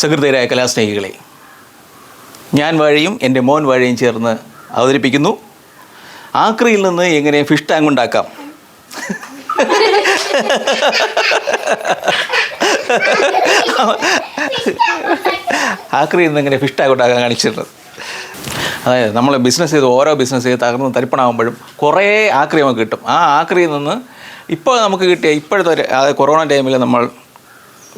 സഹൃദയരായ കലാസ്നേഹികളെ ഞാൻ വഴിയും എന്റെ മോൻ വഴിയും ചേർന്ന് അവതരിപ്പിക്കുന്നു. ആക്രിയിൽ നിന്ന് എങ്ങനെ ഫിഷ് ടാങ്ക് ഉണ്ടാക്കാം? ആക്രിയിൽ നിന്ന് എങ്ങനെ ഫിഷ് ടാങ്ക് ഉണ്ടാക്കാൻ കാണിച്ചിരുന്നത്? അതായത് നമ്മൾ ബിസിനസ് ചെയ്ത് ഓരോ ബിസിനസ് ചെയ്ത് തകർന്ന് തരിപ്പണാകുമ്പോഴും കുറേ ആക്രി നമുക്ക് കിട്ടും. ആ ആക്രിയിൽ നിന്ന് ഇപ്പോൾ നമുക്ക് കിട്ടിയ ഇപ്പോഴത്തെ ഒരു കൊറോണ ടൈമിൽ നമ്മൾ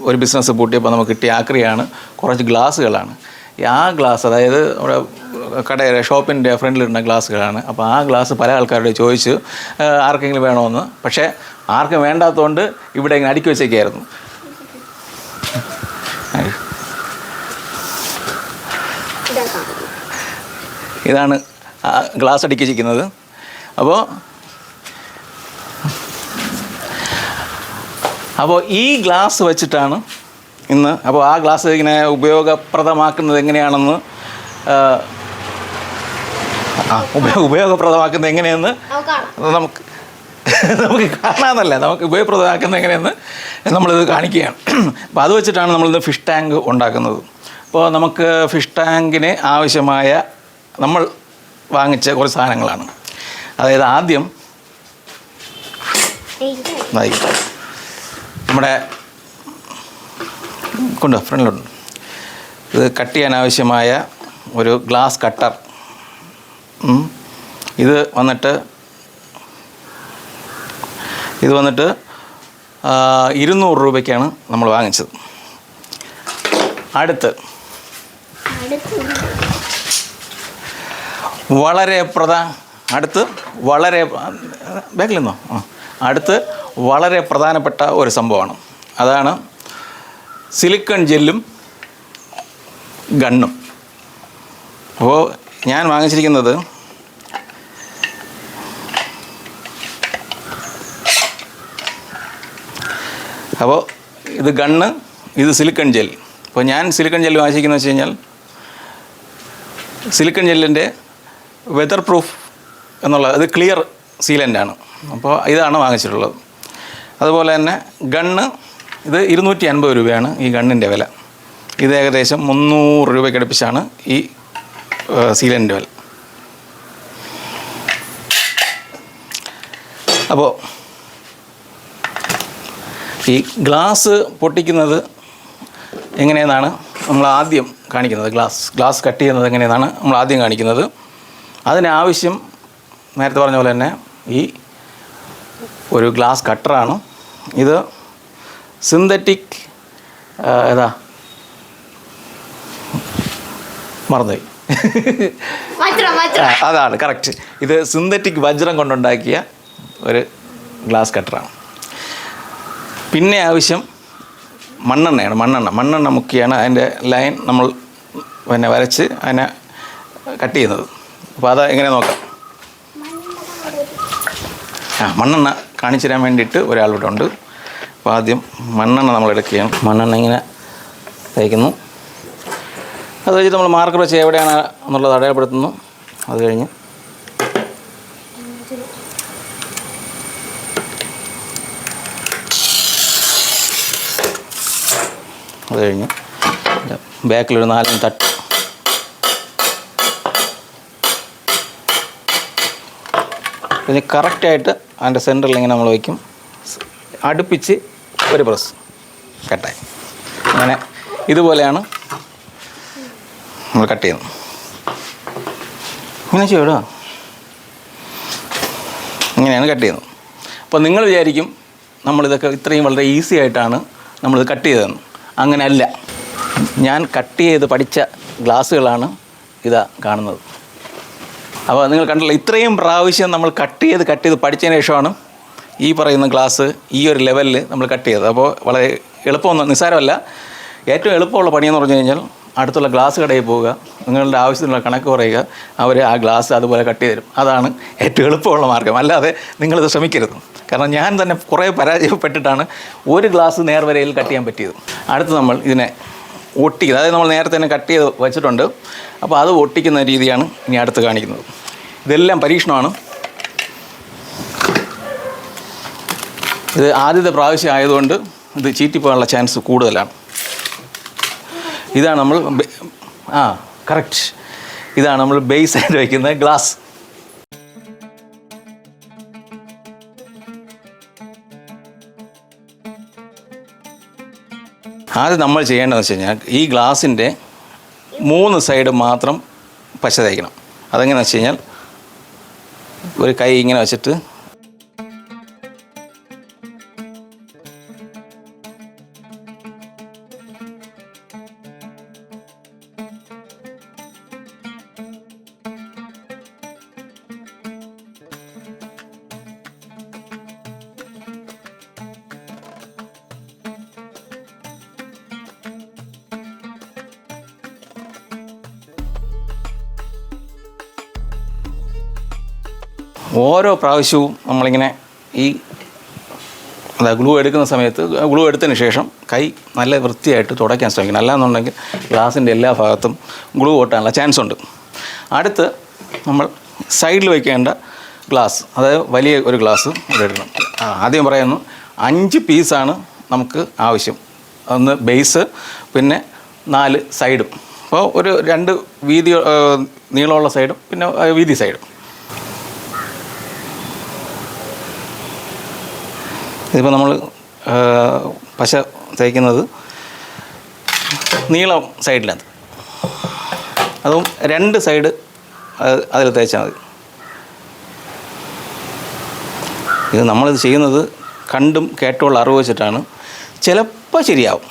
ഒരു ബിസിനസ് പൂട്ടിയപ്പോൾ നമുക്ക് കിട്ടിയ ആക്രിയാണ് കുറച്ച് ഗ്ലാസ്സുകളാണ്. ആ ഗ്ലാസ് അതായത് നമ്മുടെ കടയുടെ ഷോപ്പിന്റെ ഫ്രണ്ടിലിടുന്ന ഗ്ലാസ്സുകളാണ്. അപ്പോൾ ആ ഗ്ലാസ് പല ആൾക്കാരോട് ചോദിച്ചു ആർക്കെങ്കിലും വേണമെന്ന് പക്ഷേ ആർക്കും വേണ്ടാത്തതുകൊണ്ട് ഇവിടെ ഇങ്ങനെ അടുക്കി വെച്ചേക്കായിരുന്നു. ഇതാണ് ഗ്ലാസ് അടുക്കി വെച്ചിരിക്കുന്നത്. അപ്പോൾ അപ്പോൾ ഈ ഗ്ലാസ് വെച്ചിട്ടാണ് ഇന്ന് അപ്പോൾ ആ ഗ്ലാസ് ഇങ്ങനെ ഉപയോഗപ്രദമാക്കുന്നത് എങ്ങനെയാണെന്ന് ആ, ഉപയോഗപ്രദമാക്കുന്നത് എങ്ങനെയെന്ന് നമുക്ക് നമുക്ക് കാണാമെന്നല്ല നമുക്ക് ഉപയോഗപ്രദമാക്കുന്നത് എങ്ങനെയെന്ന് നമ്മളിത് കാണിക്കുകയാണ്. അപ്പോൾ അത് വെച്ചിട്ടാണ് നമ്മളിന്ന് ഫിഷ് ടാങ്ക് ഉണ്ടാക്കുന്നത്. അപ്പോൾ നമുക്ക് ഫിഷ് ടാങ്കിന് ആവശ്യമായ നമ്മൾ വാങ്ങിച്ച കുറച്ച് സാധനങ്ങളാണ്. അതായത് ആദ്യം. നമ്മുടെ കൊണ്ട് ഫ്രണ്ടിലുണ്ട് ഇത് കട്ട് ചെയ്യാൻ ആവശ്യമായ ഒരു ഗ്ലാസ് കട്ടർ. ഇത് വന്നിട്ട് ഇത് വന്നിട്ട് ഇരുന്നൂറ് രൂപയ്ക്കാണ് നമ്മൾ വാങ്ങിച്ചത്. അടുത്ത്. വളരെ പ്രധാന അടുത്ത് വളരെ ബാക്കിൽ നിന്നോ? അടുത്ത് വളരെ പ്രധാനപ്പെട്ട ഒരു സംഭവമാണ്. അതാണ് സിലിക്കൺ ജെല്ലും ഗണ്ണും. അപ്പോൾ ഞാൻ വാങ്ങിച്ചിരിക്കുന്നത് അപ്പോൾ ഇത് ഗണ്ണ് ഇത് സിലിക്കൺ ജെൽ. അപ്പോൾ ഞാൻ സിലിക്കൺ ജെൽ വാങ്ങിച്ചിരിക്കുന്നത് വെച്ച് കഴിഞ്ഞാൽ സിലിക്കൺ ജെല്ലിന്റെ വെതർ പ്രൂഫ് എന്നുള്ള അത് ക്ലിയർ സീലന്റാണ് അപ്പോൾ ഇതാണ് വാങ്ങിച്ചിട്ടുള്ളത്. അതുപോലെ തന്നെ ഗണ്ണ് ഇത് ഇരുന്നൂറ്റി അൻപത് രൂപയാണ് ഈ ഗണ്ണിന്റെ വില. ഇത് ഏകദേശം മുന്നൂറ് രൂപയ്ക്ക് അടുപ്പിച്ചാണ് ഈ സീലന്റെ വില. അപ്പോൾ ഈ ഗ്ലാസ് പൊട്ടിക്കുന്നത് എങ്ങനെയെന്നാണ് നമ്മൾ ആദ്യം കാണിക്കുന്നത്? ഗ്ലാസ് ഗ്ലാസ് കട്ട് ചെയ്യുന്നത് എങ്ങനെയെന്നാണ് നമ്മൾ ആദ്യം കാണിക്കുന്നത്. അതിനാവശ്യം നേരത്തെ പറഞ്ഞ പോലെ തന്നെ ഈ ഒരു ഗ്ലാസ് കട്ടറാണ്. ഇത് സിന്തറ്റിക് ഏതാ? മറന്നുപോയി. അതാണ് കറക്റ്റ് ഇത് സിന്തറ്റിക് വജ്രം കൊണ്ടുണ്ടാക്കിയ ഒരു ഗ്ലാസ് കട്ടറാണ്. പിന്നെ ആവശ്യം മണ്ണെണ്ണയാണ് മണ്ണെണ്ണ. മണ്ണെണ്ണ മുക്കിയാണ് അതിന്റെ ലൈൻ നമ്മൾ പിന്നെ വരച്ച് അതിനെ കട്ട് ചെയ്യുന്നത്. അപ്പോൾ അത് എങ്ങനെ നോക്കാം? ആ മണ്ണെണ്ണ കാണിച്ചു തരാൻ വേണ്ടിയിട്ട് ഒരാളിവിടെ ഉണ്ട് അപ്പോൾ ആദ്യം മണ്ണെണ്ണ നമ്മൾ എടുക്കുകയാണ്. മണ്ണെണ്ണ ഇങ്ങനെ തേക്കുന്നു. അത് കഴിഞ്ഞ് നമ്മൾ മാർക്കർ വെച്ച് എവിടെയാണ് എന്നുള്ളത് അടയാളപ്പെടുത്തുന്നു. അത് കഴിഞ്ഞ് അത് കഴിഞ്ഞ് ബാക്കിലൊരു നാലും തട്ട് പിന്നെ കറക്റ്റായിട്ട് അതിന്റെ സെന്ററിൽ ഇങ്ങനെ നമ്മൾ വയ്ക്കും. അടുപ്പിച്ച് ഒരു പ്രസ് കട്ടായി. അങ്ങനെ ഇതുപോലെയാണ് നമ്മൾ കട്ട് ചെയ്യുന്നത്. ഇങ്ങനെ ചെയ്യടോ ഇങ്ങനെയാണ് കട്ട് ചെയ്യുന്നത്. അപ്പോൾ നിങ്ങൾ വിചാരിക്കും നമ്മളിതൊക്കെ ഇത്രയും വളരെ ഈസി ആയിട്ടാണ് നമ്മളിത് കട്ട് ചെയ്തതെന്ന്. അങ്ങനെയല്ല. ഞാൻ കട്ട് ചെയ്ത് പഠിച്ച ഗ്ലാസ്സുകളാണ് ഇതാ കാണുന്നത്. അപ്പോൾ നിങ്ങൾ കണ്ടല്ലോ ഇത്രയും പ്രാവശ്യം നമ്മൾ കട്ട് ചെയ്ത് കട്ട് ചെയ്ത് പഠിച്ചതിന് ശേഷമാണ് ഈ പറയുന്ന ക്ലാസ് ഈ ഒരു ലെവലിൽ നമ്മൾ കട്ട് ചെയ്തത്. അപ്പോൾ വളരെ എളുപ്പമൊന്നും നിസ്സാരമല്ല. ഏറ്റവും എളുപ്പമുള്ള പണിയെന്ന് പറഞ്ഞു കഴിഞ്ഞാൽ അടുത്തുള്ള ഗ്ലാസ് കടയിൽ പോവുക നിങ്ങളുടെ ആവശ്യത്തിനുള്ള കണക്ക് പറയുക അവർ ആ ഗ്ലാസ് അതുപോലെ കട്ട് ചെയ്തു തരും. അതാണ് ഏറ്റവും എളുപ്പമുള്ള മാർഗം അല്ലാതെ നിങ്ങളിത് ശ്രമിക്കരുത്. കാരണം ഞാൻ തന്നെ കുറേ പരാജയപ്പെട്ടിട്ടാണ് ഒരു ഗ്ലാസ് നേർവരയിൽ കട്ട് ചെയ്യാൻ പറ്റിയത്. അടുത്ത് നമ്മൾ ഇതിനെ ഒട്ടിക്കുന്നത്. അതായത് നമ്മൾ നേരത്തെ തന്നെ കട്ട് ചെയ്ത് വെച്ചിട്ടുണ്ട്. അപ്പോൾ അത് ഒട്ടിക്കുന്ന രീതിയാണ് ഇനി അടുത്ത് കാണിക്കുന്നത്. ഇതെല്ലാം പരീക്ഷണമാണ്. ഇത് ആദ്യത്തെ പ്രാവശ്യം ആയതുകൊണ്ട് ഇത് ചീറ്റിപ്പോകാനുള്ള ചാൻസ് കൂടുതലാണ്. ഇതാണ് നമ്മൾ ആ കറക്റ്റ് ഇതാണ് നമ്മൾ ബേസ് ആയിട്ട് വയ്ക്കുന്ന ഗ്ലാസ് ആദ്യം നമ്മൾ ചെയ്യേണ്ടതെന്ന് വെച്ച് കഴിഞ്ഞാൽ ഈ ഗ്ലാസിന്റെ മൂന്ന് സൈഡ് മാത്രം പശ തേക്കണം. അതെങ്ങനെയാണെന്ന് വെച്ച് കഴിഞ്ഞാൽ ഒരു കൈ ഇങ്ങനെ വെച്ചിട്ട് ഓരോ പ്രാവശ്യവും നമ്മളിങ്ങനെ ഈ അതായത് ഗ്ലൂ എടുക്കുന്ന സമയത്ത് ഗ്ലൂ എടുത്തതിന് ശേഷം കൈ നല്ല വൃത്തിയായിട്ട് തുടയ്ക്കാൻ ശ്രമിക്കണം. അല്ലാന്നുണ്ടെങ്കിൽ ഗ്ലാസിന്റെ എല്ലാ ഭാഗത്തും ഗ്ലൂ ഒട്ടാനുള്ള ചാൻസ് ഉണ്ട്. അടുത്ത് നമ്മൾ സൈഡിൽ വയ്ക്കേണ്ട ഗ്ലാസ് അതായത് വലിയ ഒരു ഗ്ലാസ് എടുക്കണം. ആദ്യം പറയുന്നു അഞ്ച് പീസാണ് നമുക്ക് ആവശ്യം. ഒന്ന് ബേസ് പിന്നെ നാല് സൈഡും അപ്പോൾ ഒരു രണ്ട് വീതി നീളമുള്ള സൈഡും പിന്നെ വീതി സൈഡും ഇതിപ്പോൾ നമ്മൾ പശ തേക്കുന്നത് നീളം സൈഡിലാണ് അതും രണ്ട് സൈഡ് അതിൽ തേച്ചാൽ മതി. ഇത് നമ്മളിത് ചെയ്യുന്നത് കണ്ടും കേട്ടുള്ള അറിവ് വെച്ചിട്ടാണ്. ചിലപ്പോൾ ശരിയാവും.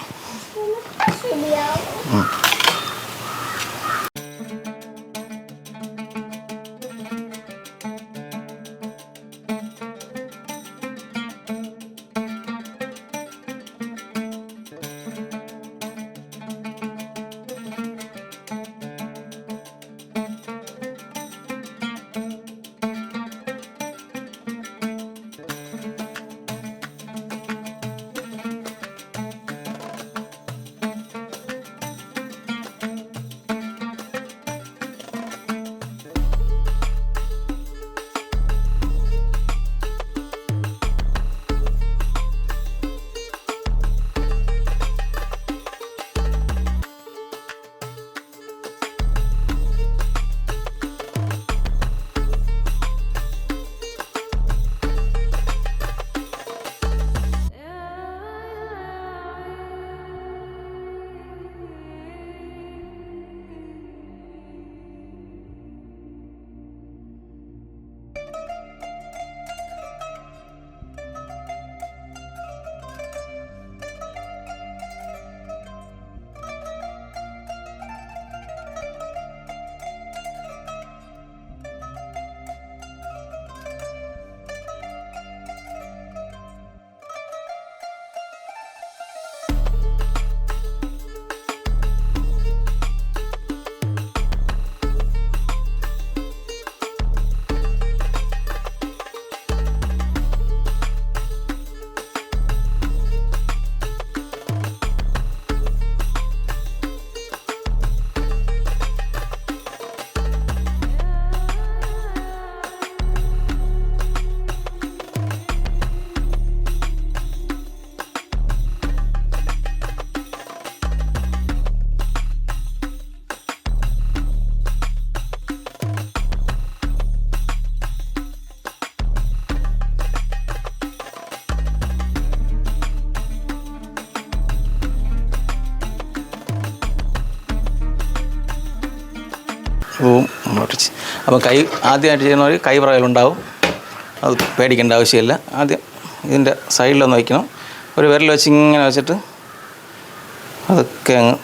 പോവും മുന്നോട്ട് അപ്പം കൈ ആദ്യമായിട്ട് ചെയ്യുന്നവർ കൈ ഉണ്ടാവും. അത് പേടിക്കേണ്ട ആവശ്യമില്ല. ആദ്യം ഇതിന്റെ സൈഡിലൊന്ന് വയ്ക്കണം. ഒരു വിരൽ വെച്ച് ഇങ്ങനെ വെച്ചിട്ട് അതൊക്കെ അങ്ങ്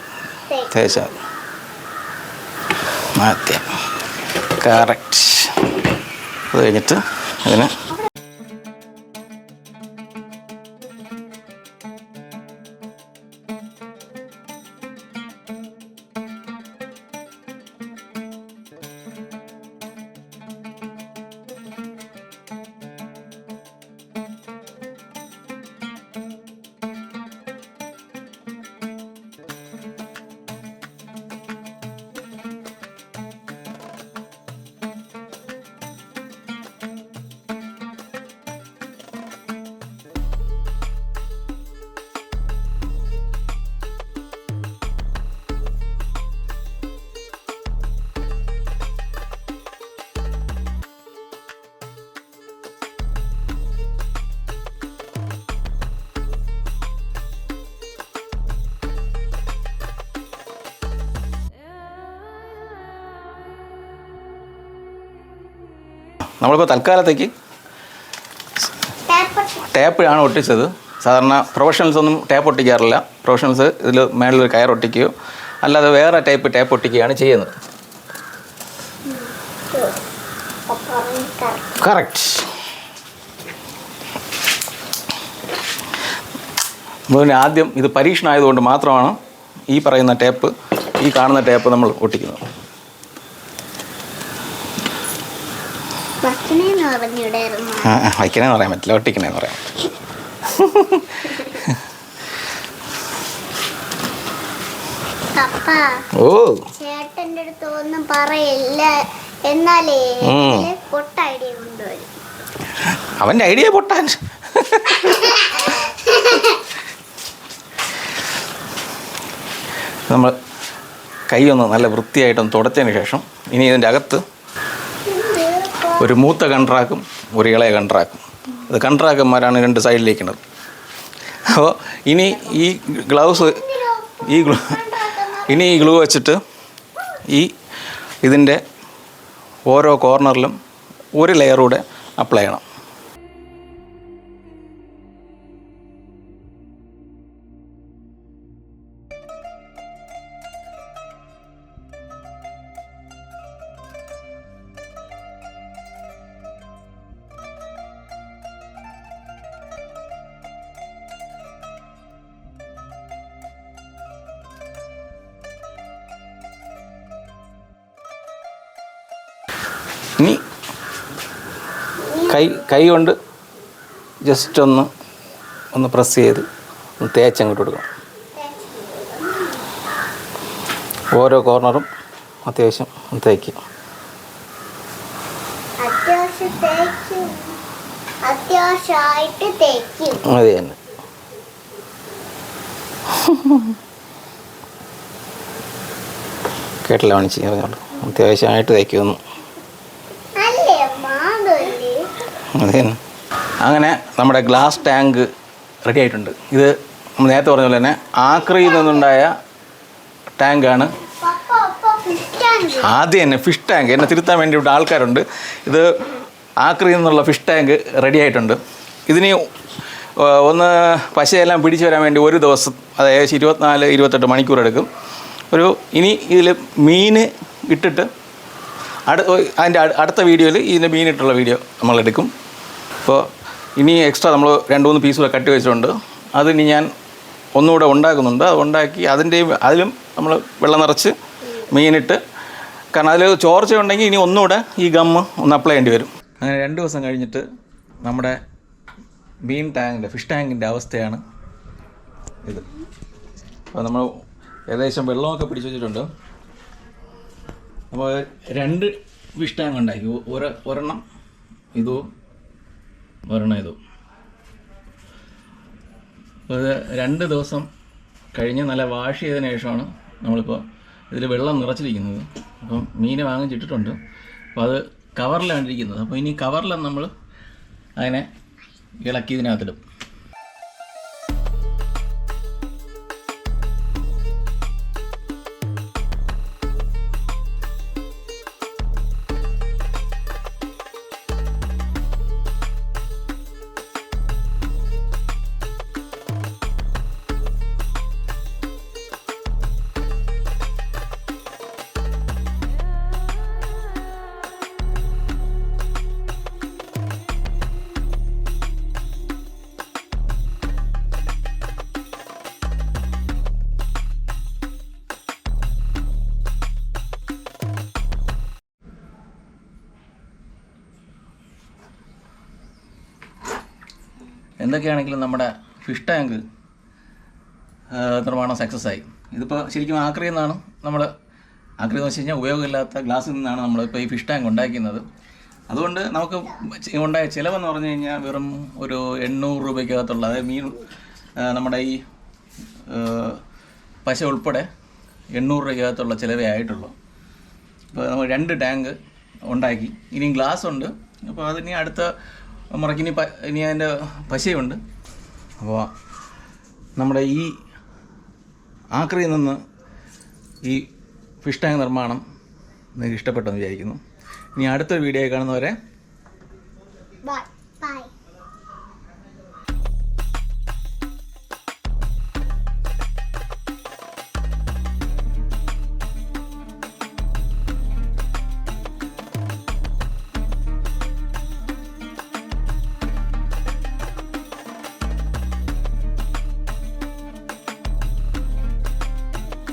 തേച്ചാൽ ആദ്യം. കറക്റ്റ്. അത് കഴിഞ്ഞിട്ട് അതിന് നമ്മളിപ്പോൾ തൽക്കാലത്തേക്ക് ടാപ്പ് ആണ് ഒട്ടിച്ചത്. സാധാരണ പ്രൊഫഷണൽസ് ഒന്നും ടാപ്പ് ഒട്ടിക്കാറില്ല. പ്രൊഫഷണൽസ് ഇതിൽ മേളിലൊരു ഒരു കയർ ഒട്ടിക്കുകയോ അല്ലാതെ വേറെ ടൈപ്പ് ടാപ്പ് ഒട്ടിക്കുകയാണ് ചെയ്യുന്നത്. കറക്റ്റ് അതുപോലെ ആദ്യം ഇത് പരീക്ഷണമായതുകൊണ്ട് മാത്രമാണ് ഈ പറയുന്ന ടേപ്പ് ഈ കാണുന്ന ടേപ്പ് നമ്മൾ ഒട്ടിക്കുന്നത്. ആ വയ്ക്കണേന്ന് പറയാൻ പറ്റില്ല ഒട്ടിക്കണേന്ന് പറയാം ഓ. ചേട്ടന്റെ അടുത്ത് ഒന്നും പറയില്ല. എന്നാലേ പൊട്ട ഐഡിയ കൊണ്ടുവരും. അവന്റെ ഐഡിയ പൊട്ടാൻ. നമ്മൾ കൈ ഒന്ന് നല്ല വൃത്തിയായിട്ടൊന്ന് തുടച്ചതിന് ശേഷം ഇനി ഇതിന്റെ അകത്ത് ഒരു മൂത്ത കൺട്രാക്കും ഒരു ഇളയ കൺട്രാക്കും. അത് കൺട്രാക്കന്മാരാണ് രണ്ട് സൈഡിലേക്കുന്നത് അപ്പോൾ ഇനി ഈ ഗ്ലൗസ് ഈ ഗ്ലൂ ഇനി ഈ ഗ്ലൂ വെച്ചിട്ട് ഈ ഇതിന്റെ ഓരോ കോർണറിലും ഒരു ലെയറൂടെ അപ്ലൈ ചെയ്യണം. ഇനി കൈ കൈ കൊണ്ട് ജസ്റ്റ് ഒന്ന് ഒന്ന് പ്രസ് ചെയ്ത് ഒന്ന് തേച്ചങ്ങോട്ട് കൊടുക്കണം. ഓരോ കോർണറും അത്യാവശ്യം ഒന്ന് തേക്കുക അത് തന്നെ. കേട്ടില്ല വാണിച്ചു പറഞ്ഞോളൂ. അത്യാവശ്യമായിട്ട് തേക്കുമെന്ന്. അത്. അങ്ങനെ നമ്മുടെ ഗ്ലാസ് ടാങ്ക് റെഡി ആയിട്ടുണ്ട്. ഇത് നമ്മൾ നേരത്തെ പറഞ്ഞ പോലെ തന്നെ ആക്രിയിൽ നിന്നുണ്ടായ ടാങ്കാണ് ആദ്യം തന്നെ ഫിഷ് ടാങ്ക് എന്നെ തിരുത്താൻ വേണ്ടി ഇവിടെ ആൾക്കാരുണ്ട്. ഇത് ആക്രിയിൽ നിന്നുള്ള ഫിഷ് ടാങ്ക് റെഡി ആയിട്ടുണ്ട്. ഇതിന് ഒന്ന് പശയെല്ലാം പിടിച്ചു വരാൻ വേണ്ടി ഒരു ദിവസം അതായത് ഏകദേശം ഇരുപത്തിനാല് ഇരുപത്തെട്ട് മണിക്കൂർ എടുക്കും. ഒരു ഇനി ഇതിൽ മീൻ ഇട്ടിട്ട് അടു അതിന്റെ അടുത്ത വീഡിയോയിൽ ഇതിന്റെ മീനിട്ടുള്ള വീഡിയോ നമ്മൾ എടുക്കും അപ്പോൾ ഇനി എക്സ്ട്രാ നമ്മൾ രണ്ട് മൂന്ന് പീസ് കൂടെ കട്ട് വെച്ചിട്ടുണ്ട്. അത് ഇനി ഞാൻ ഒന്നുകൂടെ ഉണ്ടാക്കുന്നുണ്ട്. അത് ഉണ്ടാക്കി അതിന്റെയും അതിലും നമ്മൾ വെള്ളം നിറച്ച് മീനിട്ട് കാരണം അതിൽ ചോർച്ച ഉണ്ടെങ്കിൽ ഇനി ഒന്നുകൂടെ ഈ ഗമ്മ് ഒന്ന് അപ്ലൈ ചെയ്യേണ്ടി വരും. അങ്ങനെ രണ്ട് ദിവസം കഴിഞ്ഞിട്ട് നമ്മുടെ മീൻ ടാങ്കിന്റെ ഫിഷ് ടാങ്കിന്റെ അവസ്ഥയാണ് ഇത്. അപ്പോൾ നമ്മൾ ഏകദേശം വെള്ളമൊക്കെ പിടിച്ചു വെച്ചിട്ടുണ്ട്. അപ്പോൾ രണ്ട് ഫിഷ് ടാങ്ക് ഉണ്ടാക്കി. ഒരെണ്ണം ഇതും ഒരെണ്ണം ഇതും. ഇത് രണ്ട് ദിവസം കഴിഞ്ഞ് നല്ല വാഷ് ചെയ്തതിന് ശേഷമാണ് നമ്മളിപ്പോൾ ഇതിൽ വെള്ളം നിറച്ചിരിക്കുന്നത്. അപ്പം മീൻ വാങ്ങിച്ചിട്ടിട്ടുണ്ട്. അപ്പോൾ അത് കവറിലാണ് ഇരിക്കുന്നത് അപ്പോൾ ഇനി കവറിൽ നമ്മൾ അതിനെ ഇളക്കി ഇതിനകത്തിടും. എന്തൊക്കെയാണെങ്കിലും നമ്മുടെ ഫിഷ് ടാങ്ക് നിർമ്മാണം സക്സസ് ആയി. ഇതിപ്പോൾ ശരിക്കും ആക്രിയിൽ നിന്നാണ് നമ്മൾ ആക്രി എന്ന് വെച്ച് കഴിഞ്ഞാൽ ഉപയോഗമില്ലാത്ത ഗ്ലാസ്സിൽ നിന്നാണ് നമ്മളിപ്പോൾ ഈ ഫിഷ് ടാങ്ക് ഉണ്ടാക്കുന്നത്. അതുകൊണ്ട് നമുക്ക് ഉണ്ടായ ചിലവെന്ന് പറഞ്ഞു കഴിഞ്ഞാൽ വെറും ഒരു എണ്ണൂറ് രൂപയ്ക്കകത്തുള്ള അതായത് മീൻ നമ്മുടെ ഈ പശ ഉൾപ്പെടെ എണ്ണൂറ് രൂപയ്ക്കകത്തുള്ള ചിലവേ ആയിട്ടുള്ളൂ. ഇപ്പോൾ നമ്മൾ രണ്ട് ടാങ്ക് ഉണ്ടാക്കി. ഇനിയും ഗ്ലാസ് ഉണ്ട്. അപ്പോൾ അതിനി അടുത്ത മുറയ്ക്ക് ഇനി പ- ഇനി അതിന്റെ പശയുണ്ട്. അപ്പോൾ നമ്മുടെ ഈ ആക്രിയിൽ നിന്ന് ഈ ഫിഷ് ടാങ്ക് നിർമ്മാണം നിങ്ങൾക്ക് ഇഷ്ടപ്പെട്ടെന്ന് വിചാരിക്കുന്നു. ഇനി അടുത്തൊരു വീഡിയോ കാണുന്നവരെ ബൈ